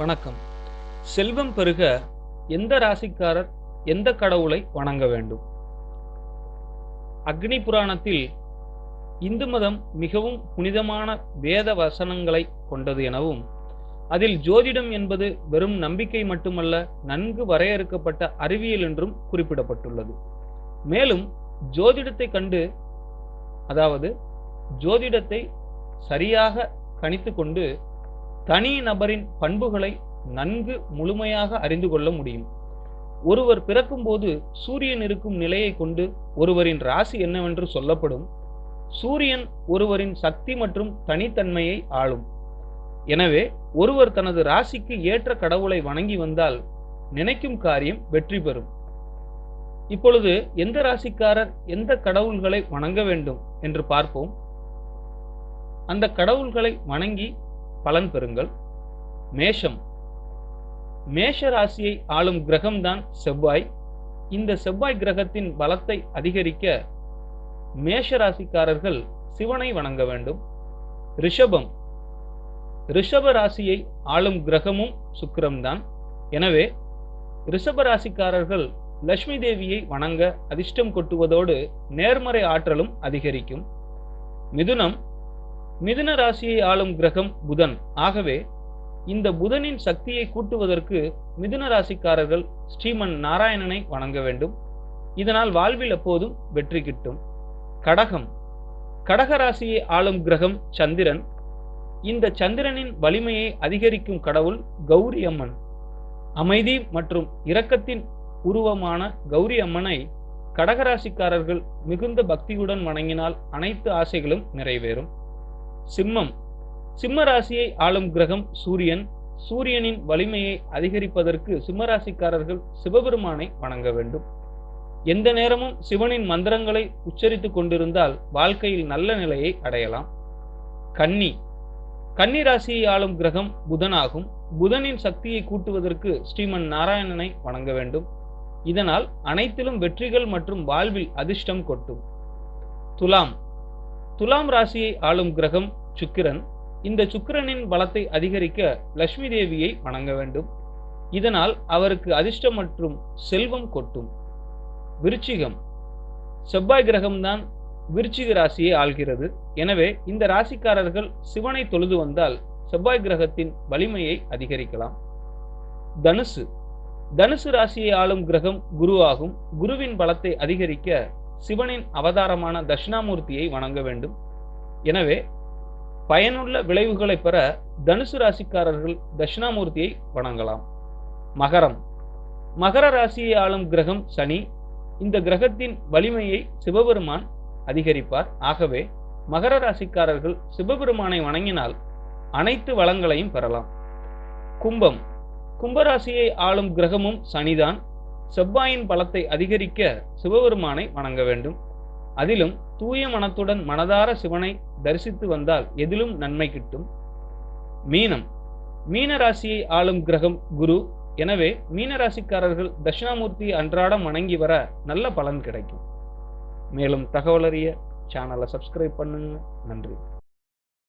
வணக்கம். செல்வம் பெருக எந்த ராசிக்காரர் எந்த கடவுளை வணங்க வேண்டும்? அக்னி புராணத்தில் இந்து மதம் மிகவும் புனிதமான வேத வசனங்களை கொண்டது எனவும் அதில் ஜோதிடம் என்பது வெறும் நம்பிக்கை மட்டுமல்ல நன்கு வரையறுக்கப்பட்ட அறிவியல் என்றும் குறிப்பிடப்பட்டுள்ளது. மேலும் ஜோதிடத்தை கண்டு அதாவது ஜோதிடத்தை சரியாக கணித்து கொண்டு தனி நபரின் பண்புகளை நன்கு முழுமையாக அறிந்து கொள்ள முடியும். ஒருவர் பிறக்கும்போது சூரியன் இருக்கும் நிலையை கொண்டு ஒருவரின் ராசி என்னவென்று சொல்லப்படும். சூரியன் ஒருவரின் சக்தி மற்றும் தனித்தன்மையை ஆளும். எனவே ஒருவர் தனது ராசிக்கு ஏற்ற கடவுளை வணங்கி வந்தால் நினைக்கும் காரியம் வெற்றி பெறும். இப்பொழுது எந்த ராசிக்காரர் எந்த கடவுள்களை வணங்க வேண்டும் என்று பார்ப்போம். அந்த கடவுள்களை வணங்கி பலன் பெறுங்கள். மேஷம். மேஷ ராசியை ஆளும் கிரகம்தான் செவ்வாய். இந்த செவ்வாய் கிரகத்தின் பலத்தை அதிகரிக்க மேஷ ராசிக்காரர்கள் சிவனை வணங்க வேண்டும். ரிஷபம். ரிஷப ராசியை ஆளும் கிரகமும் சுக்கிரம்தான். எனவே ரிஷப ராசிக்காரர்கள் லட்சுமி தேவியை வணங்க அதிர்ஷ்டம் கொட்டுவதோடு நேர்மறை ஆற்றலும் அதிகரிக்கும். மிதுனம். மிதுன ராசியை ஆளும் கிரகம் புதன். ஆகவே இந்த புதனின் சக்தியை கூட்டுவதற்கு மிதுன ராசிக்காரர்கள் ஸ்ரீமன் நாராயணனை வணங்க வேண்டும். இதனால் வாழ்வில் எப்போதும் வெற்றி கிட்டும். கடகம். கடக ராசியை ஆளும் கிரகம் சந்திரன். இந்த சந்திரனின் வலிமையை அதிகரிக்கும் கடவுள் கௌரி அம்மன். அமைதி மற்றும் இரக்கத்தின் உருவமான கௌரி அம்மனை கடகராசிக்காரர்கள் மிகுந்த பக்தியுடன் வணங்கினால் அனைத்து ஆசைகளும் நிறைவேறும். சிம்மம். சிம்ம ராசியை ஆளும் கிரகம் சூரியன். சூரியனின் வலிமையை அதிகரிப்பதற்கு சிம்மராசிக்காரர்கள் சிவபெருமானை வணங்க வேண்டும். எந்த நேரமும் சிவனின் மந்திரங்களை உச்சரித்துக் கொண்டிருந்தால் வாழ்க்கையில் நல்ல நிலையை அடையலாம். கன்னி. கன்னி ராசியை ஆளும் கிரகம் புதனாகும். புதனின் சக்தியை கூட்டுவதற்கு ஸ்ரீமன் நாராயணனை வணங்க வேண்டும். இதனால் அனைத்திலும் வெற்றிகள் மற்றும் வாழ்வில் அதிர்ஷ்டம் கொட்டும். துலாம். துலாம் ராசியை ஆளும் கிரகம் சுக்கிரன் இந்த சுக்கிரனின் பலத்தை அதிகரிக்க லட்சுமி தேவியை வணங்க வேண்டும். இதனால் அவருக்கு அதிர்ஷ்டம் மற்றும் செல்வம் கொட்டும். விருச்சிகம். செவ்வாய் கிரகம்தான் விருச்சிக ராசியை ஆள்கிறது. எனவே இந்த ராசிக்காரர்கள் சிவனை தொழுது வந்தால் செவ்வாய் கிரகத்தின் வலிமையை அதிகரிக்கலாம். தனுசு. தனுசு ராசியை ஆளும் கிரகம் குரு ஆகும். குருவின் பலத்தை அதிகரிக்க சிவனின் அவதாரமான தட்சிணாமூர்த்தியை வணங்க வேண்டும். எனவே பயனுள்ள விளைவுகளை பெற தனுசு ராசிக்காரர்கள் தட்சிணாமூர்த்தியை வணங்கலாம். மகரம். மகர ராசியை ஆளும் கிரகம் சனி. இந்த கிரகத்தின் வலிமையை சிவபெருமான் அதிகரிப்பார். ஆகவே மகர ராசிக்காரர்கள் சிவபெருமானை வணங்கினால் அனைத்து வளங்களையும் பெறலாம். கும்பம். கும்பராசியை ஆளும் கிரகமும் சனிதான். செவ்வாயின் பலத்தை அதிகரிக்க சிவபெருமானை வணங்க வேண்டும். அதிலும் தூய மனத்துடன் மனதார சிவனை தரிசித்து வந்தால் எதிலும் நன்மை கிட்டும். மீனம். மீன ராசியை ஆளும் கிரகம் குரு. எனவே மீனராசிக்காரர்கள் தட்சிணாமூர்த்தி அன்றாடம் வணங்கி வர நல்ல பலன் கிடைக்கும். மேலும் தகவல் அறிய சேனலை சப்ஸ்கிரைப் பண்ணுங்க. நன்றி.